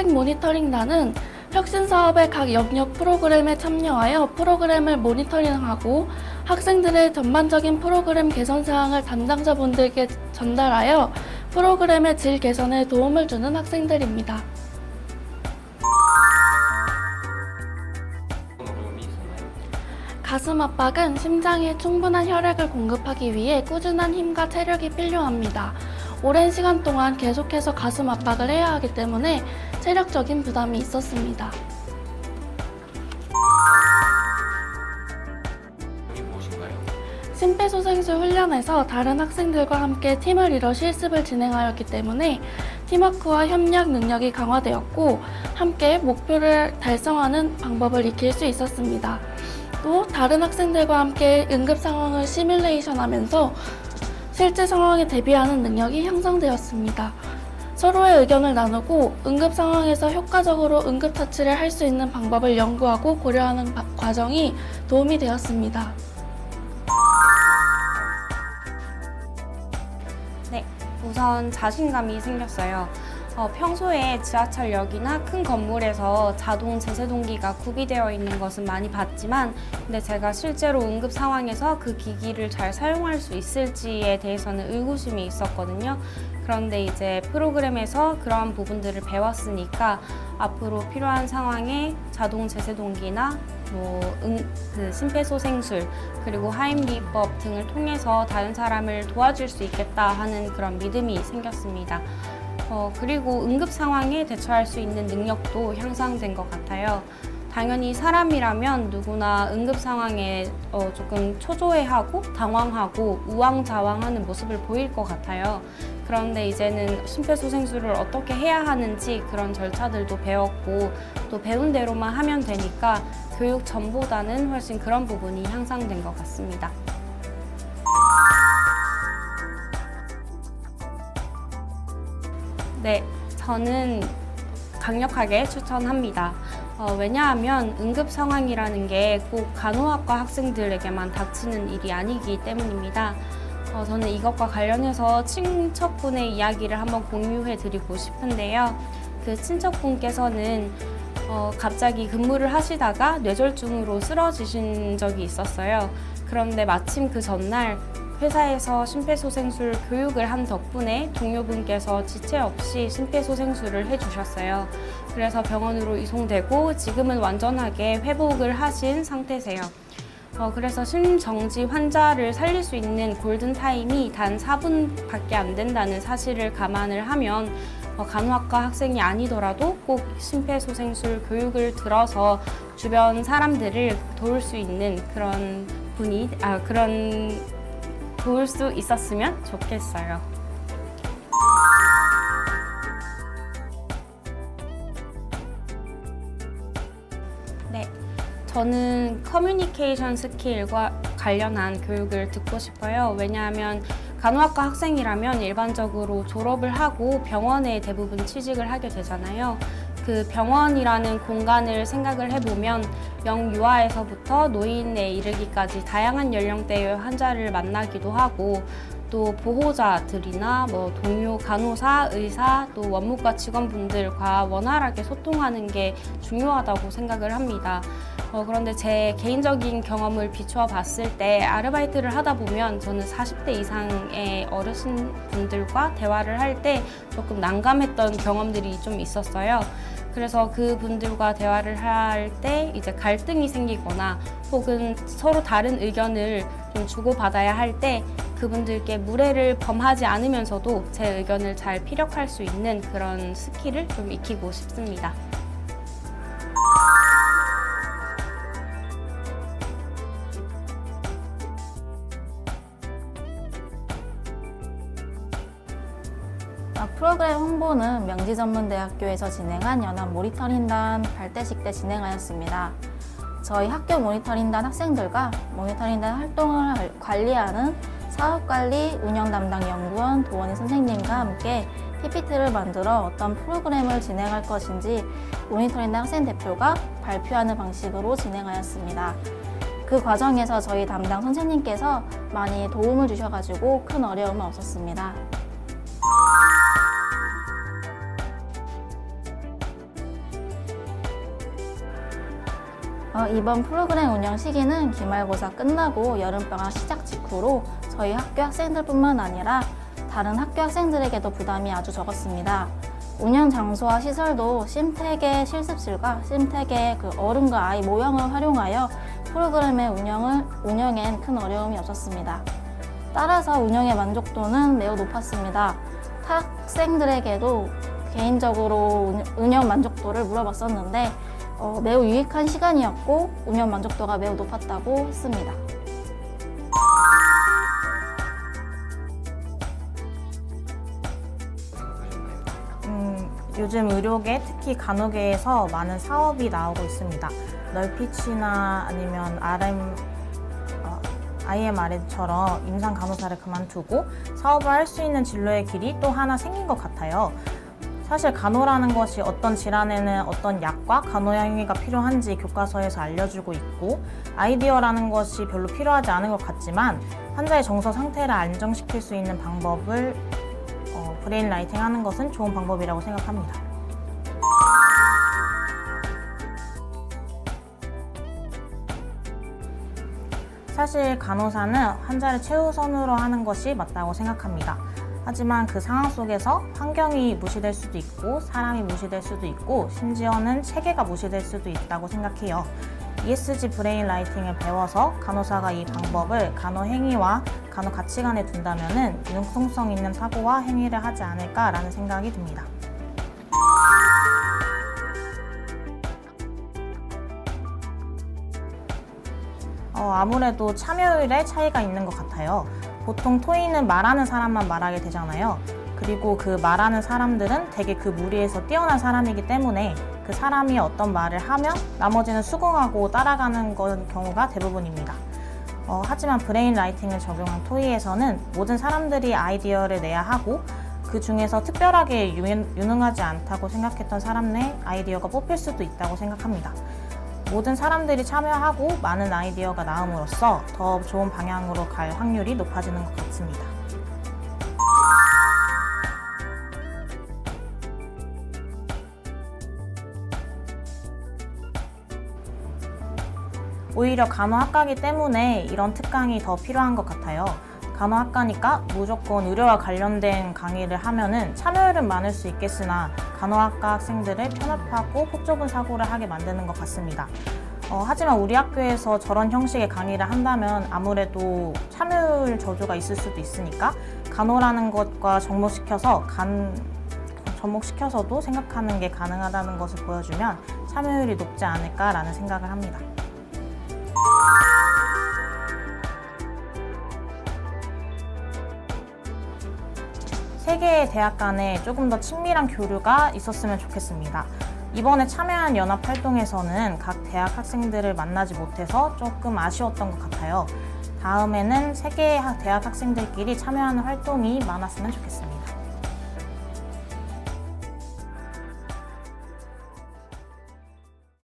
학생 모니터링단은 혁신 사업의 각 영역 프로그램에 참여하여 프로그램을 모니터링하고 학생들의 전반적인 프로그램 개선 사항을 담당자분들께 전달하여 프로그램의 질 개선에 도움을 주는 학생들입니다. 가슴 압박은 심장에 충분한 혈액을 공급하기 위해 꾸준한 힘과 체력이 필요합니다. 오랜 시간 동안 계속해서 가슴 압박을 해야 하기 때문에 체력적인 부담이 있었습니다. 이게 무엇인가요? 심폐소생술 훈련에서 다른 학생들과 함께 팀을 이뤄 실습을 진행하였기 때문에 팀워크와 협력 능력이 강화되었고 함께 목표를 달성하는 방법을 익힐 수 있었습니다. 또 다른 학생들과 함께 응급 상황을 시뮬레이션 하면서 실제 상황에 대비하는 능력이 형성되었습니다. 서로의 의견을 나누고 응급 상황에서 효과적으로 응급 처치를 할 수 있는 방법을 연구하고 고려하는 바- 과정이 도움이 되었습니다. 네, 우선 자신감이 생겼어요. 어, 평소에 지하철역이나 큰 건물에서 자동 제세동기가 구비되어 있는 것은 많이 봤지만, 근데 제가 실제로 응급 상황에서 그 기기를 잘 사용할 수 있을지에 대해서는 의구심이 있었거든요. 그런데 이제 프로그램에서 그러한 부분들을 배웠으니까 앞으로 필요한 상황에 자동 제세동기나 뭐 응, 그 심폐소생술 그리고 하임리법 등을 통해서 다른 사람을 도와줄 수 있겠다 하는 그런 믿음이 생겼습니다. 어, 그리고 응급 상황에 대처할 수 있는 능력도 향상된 것 같아요. 당연히 사람이라면 누구나 응급 상황에 어, 조금 초조해하고 당황하고 우왕좌왕하는 모습을 보일 것 같아요. 그런데 이제는 심폐소생술을 어떻게 해야 하는지 그런 절차들도 배웠고 또 배운 대로만 하면 되니까 교육 전보다는 훨씬 그런 부분이 향상된 것 같습니다. 네, 저는 강력하게 추천합니다. 어, 왜냐하면 응급 상황이라는 게 꼭 간호학과 학생들에게만 닥치는 일이 아니기 때문입니다. 어, 저는 이것과 관련해서 친척분의 이야기를 한번 공유해 드리고 싶은데요. 그 친척분께서는 어, 갑자기 근무를 하시다가 뇌졸중으로 쓰러지신 적이 있었어요. 그런데 마침 그 전날 회사에서 심폐소생술 교육을 한 덕분에 동료분께서 지체 없이 심폐소생술을 해주셨어요. 그래서 병원으로 이송되고 지금은 완전하게 회복을 하신 상태세요. 어, 그래서 심정지 환자를 살릴 수 있는 골든 타임이 단 4분밖에 안 된다는 사실을 감안을 하면 어, 간호학과 학생이 아니더라도 꼭 심폐소생술 교육을 들어서 주변 사람들을 도울 수 있는 그런 분이 아 그런 도울 수 있었으면 좋겠어요. 네, 저는 커뮤니케이션 스킬과 관련한 교육을 듣고 싶어요. 왜냐하면 간호학과 학생이라면 일반적으로 졸업을 하고 병원에 대부분 취직을 하게 되잖아요. 그 병원이라는 공간을 생각을 해보면 영유아에서부터 노인에 이르기까지 다양한 연령대의 환자를 만나기도 하고 또 보호자들이나 뭐 동료 간호사, 의사, 또 원무과 직원분들과 원활하게 소통하는 게 중요하다고 생각을 합니다. 어, 그런데 제 개인적인 경험을 비추어 봤을 때 아르바이트를 하다 보면 저는 40대 이상의 어르신분들과 대화를 할 때 조금 난감했던 경험들이 좀 있었어요. 그래서 그분들과 대화를 할 때 이제 갈등이 생기거나 혹은 서로 다른 의견을 좀 주고받아야 할 때 그분들께 무례를 범하지 않으면서도 제 의견을 잘 피력할 수 있는 그런 스킬을 좀 익히고 싶습니다. 프로그램 홍보는 명지전문대학교에서 진행한 연합 모니터링단 발대식 때 진행하였습니다. 저희 학교 모니터링단 학생들과 모니터링단 활동을 관리하는 사업관리 운영 담당 연구원 도원희 선생님과 함께 PPT를 만들어 어떤 프로그램을 진행할 것인지 모니터링단 학생 대표가 발표하는 방식으로 진행하였습니다. 그 과정에서 저희 담당 선생님께서 많이 도움을 주셔가지고 큰 어려움은 없었습니다. 어, 이번 프로그램 운영 시기는 기말고사 끝나고 여름방학 시작 직후로 저희 학교 학생들뿐만 아니라 다른 학교 학생들에게도 부담이 아주 적었습니다. 운영 장소와 시설도 심택의 실습실과 심택의 그 어른과 아이 모형을 활용하여 프로그램의 운영을, 운영엔 큰 어려움이 없었습니다. 따라서 운영의 만족도는 매우 높았습니다. 타 학생들에게도 개인적으로 운- 운영 만족도를 물어봤었는데 어, 매우 유익한 시간이었고 운영 만족도가 매우 높았다고 했습니다. 음, 요즘 의료계, 특히 간호계에서 많은 사업이 나오고 있습니다. 널피치나 아니면 RM, 어, IMR처럼 임상 간호사를 그만두고 사업을 할 수 있는 진로의 길이 또 하나 생긴 것 같아요. 사실 간호라는 것이 어떤 질환에는 어떤 약과 간호 행위가 필요한지 교과서에서 알려주고 있고 아이디어라는 것이 별로 필요하지 않은 것 같지만 환자의 정서 상태를 안정시킬 수 있는 방법을 어, 브레인 라이팅 하는 것은 좋은 방법이라고 생각합니다. 사실 간호사는 환자를 최우선으로 하는 것이 맞다고 생각합니다. 하지만 그 상황 속에서 환경이 무시될 수도 있고 사람이 무시될 수도 있고 심지어는 체계가 무시될 수도 있다고 생각해요. ESG 브레인 라이팅을 배워서 간호사가 이 방법을 간호 행위와 간호 가치관에 둔다면은 융통성 있는 사고와 행위를 하지 않을까라는 생각이 듭니다. 어, 아무래도 참여율에 차이가 있는 것 같아요. 보통 토의는 말하는 사람만 말하게 되잖아요. 그리고 그 말하는 사람들은 되게 그 무리에서 뛰어난 사람이기 때문에 그 사람이 어떤 말을 하면 나머지는 수긍하고 따라가는 건 경우가 대부분입니다. 어, 하지만 브레인 라이팅을 적용한 토의에서는 모든 사람들이 아이디어를 내야 하고 그 중에서 특별하게 유, 유능하지 않다고 생각했던 사람 내 아이디어가 뽑힐 수도 있다고 생각합니다. 모든 사람들이 참여하고 많은 아이디어가 나옴으로써 더 좋은 방향으로 갈 확률이 높아지는 것 같습니다. 오히려 간호학과기 때문에 이런 특강이 더 필요한 것 같아요. 간호학과니까 무조건 의료와 관련된 강의를 하면은 참여율은 많을 수 있겠으나 간호학과 학생들을 편협하고 폭 좁은 사고를 하게 만드는 것 같습니다. 어, 하지만 우리 학교에서 저런 형식의 강의를 한다면 아무래도 참여율 저조가 있을 수도 있으니까 간호라는 것과 접목시켜서 간 접목시켜서도 생각하는 게 가능하다는 것을 보여주면 참여율이 높지 않을까라는 생각을 합니다. 세 개의 대학 간에 조금 더 친밀한 교류가 있었으면 좋겠습니다. 이번에 참여한 연합 활동에서는 각 대학 학생들을 만나지 못해서 조금 아쉬웠던 것 같아요. 다음에는 세 개의 학- 대학 학생들끼리 참여하는 활동이 많았으면 좋겠습니다.